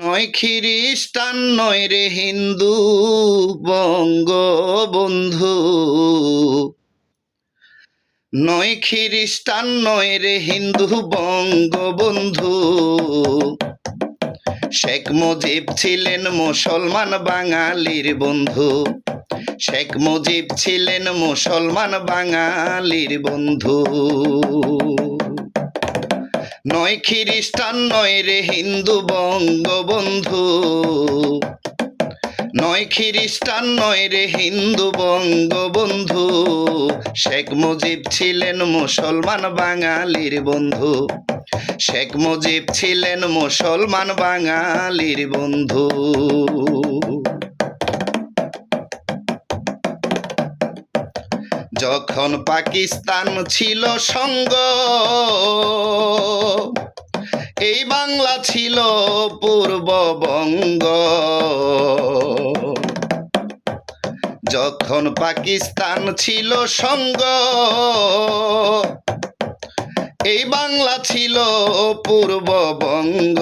নয় খ্রিস্টান, নয় রে হিন্দু, বঙ্গবন্ধু। নয় খ্রিস্টান, নয় রে হিন্দু, বঙ্গবন্ধু। শেখ মুজিব ছিলেন মুসলমান বাঙালির বন্ধু। শেখ মুজিব ছিলেন মুসলমান বাঙালির বন্ধু। নয় খ্রিস্টান, নয় রে হিন্দু বঙ্গবন্ধু। নয় খ্রিস্টান, নয় রে হিন্দু বঙ্গবন্ধু। শেখ মুজিব ছিলেন মুসলমান বাঙালির বন্ধু। শেখ মুজিব ছিলেন মুসলমান বাঙালির বন্ধু। যখন পাকিস্তান ছিল সঙ্গ, এই বাংলা ছিল পূর্ববঙ্গ। যখন পাকিস্তান ছিল সঙ্গ, এই বাংলা ছিল পূর্ববঙ্গ।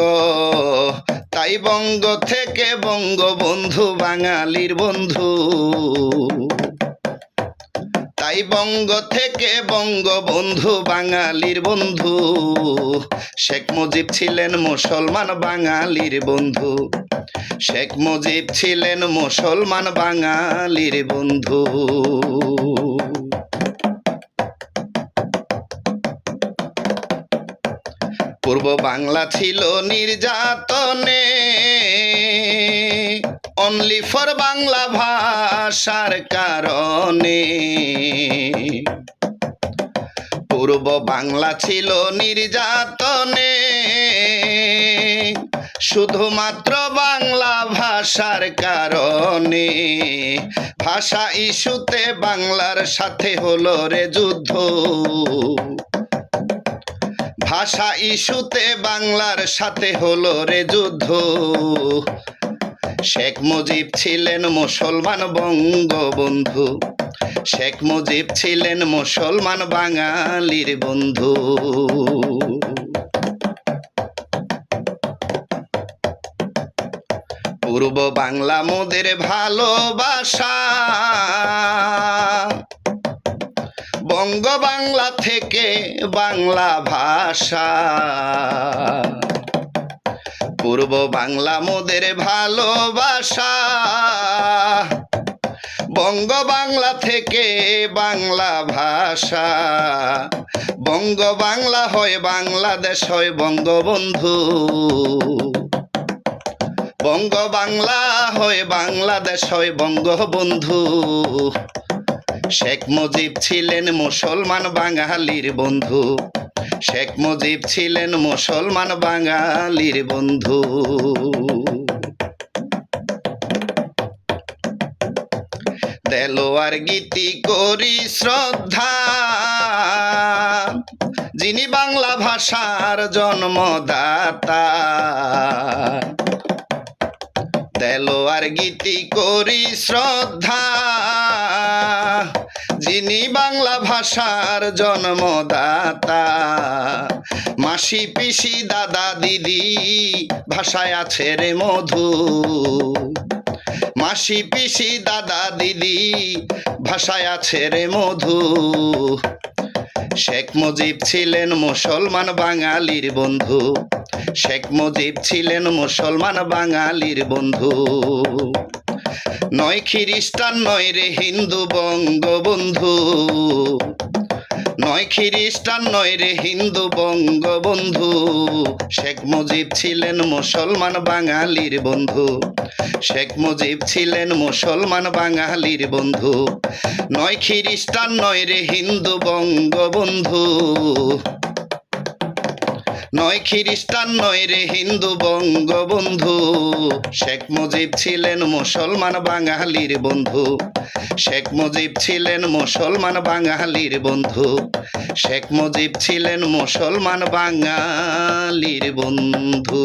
তাই বঙ্গ থেকে বঙ্গবন্ধু বাঙালির বন্ধু। তাই বঙ্গ থেকে বঙ্গবন্ধু, বাঙালির বন্ধু। শেখ মুজিব ছিলেন মুসলমান, বাঙালির বন্ধু। শেখ মুজিব ছিলেন মুসলমান, বাঙালির বন্ধু। পূর্ব বাংলা ছিল নির্যাতনে। অনলি ফর বাংলা ভাষার কারণে। পূর্ব বাংলা ছিল নির্যাতনে। শুধুমাত্র বাংলা ভাষার কারণে। ভাষা ইস্যুতে বাংলার সাথে হলো রে যুদ্ধ। ভাষা ইস্যুতে বাংলার সাথে হলো রে যুদ্ধ। শেখ মুজিব ছিলেন মুসলমান বঙ্গবন্ধু। শেখ মুজিব ছিলেন মুসলমান বাঙালির বন্ধু। পূর্ব বাংলা মোদের ভালোবাসা। বঙ্গ বাংলা থেকে বাংলা ভাষা। পূর্ব বাংলা মোদের ভালোবাসা। বঙ্গ বাংলা থেকে বাংলা ভাষা। বঙ্গ বাংলা হয় বাংলাদেশ হয় বঙ্গবন্ধু। বঙ্গ বাংলা হয় বাংলাদেশ হয় বঙ্গবন্ধু। শেখ মুজিব ছিলেন মুসলমান বাঙালির বন্ধু। শেখ মুজিব ছিলেন মুসলমান বাঙালির বন্ধু। দেলোয়ার গীতি করি শ্রদ্ধা। যিনি বাংলা ভাষার জন্মদাতা। দেলোয়ার গীতি করি শ্রদ্ধা। যিনি বাংলা ভাষার জন্মদাতা, মাসি পিসি দাদা দিদি, ভাষায় আছে রে মধু। মাসি পিসি দাদা দিদি, ভাষায় আছে রে মধু। শেখ মুজিব ছিলেন মুসলমান বাঙালির বন্ধু। শেখ মুজিব ছিলেন মুসলমান বাঙালির বন্ধু। নয় খ্রিস্টান, নয় রে হিন্দু বঙ্গবন্ধু। নয় খ্রিস্টান, নয় রে হিন্দু বঙ্গবন্ধু। শেখ মুজিব ছিলেন মুসলমান বাঙালির বন্ধু। শেখ মুজিব ছিলেন মুসলমান বাঙালির বন্ধু। নয় খ্রিস্টান, নয় রে হিন্দু বঙ্গবন্ধু। নয় খ্রিস্টান, নয় রে হিন্দু বঙ্গবন্ধু। শেখ মুজিব ছিলেন মুসলমান বাঙালির বন্ধু। শেখ মুজিব ছিলেন মুসলমান বাঙালির বন্ধু। শেখ মুজিব ছিলেন মুসলমান বাঙালির বন্ধু।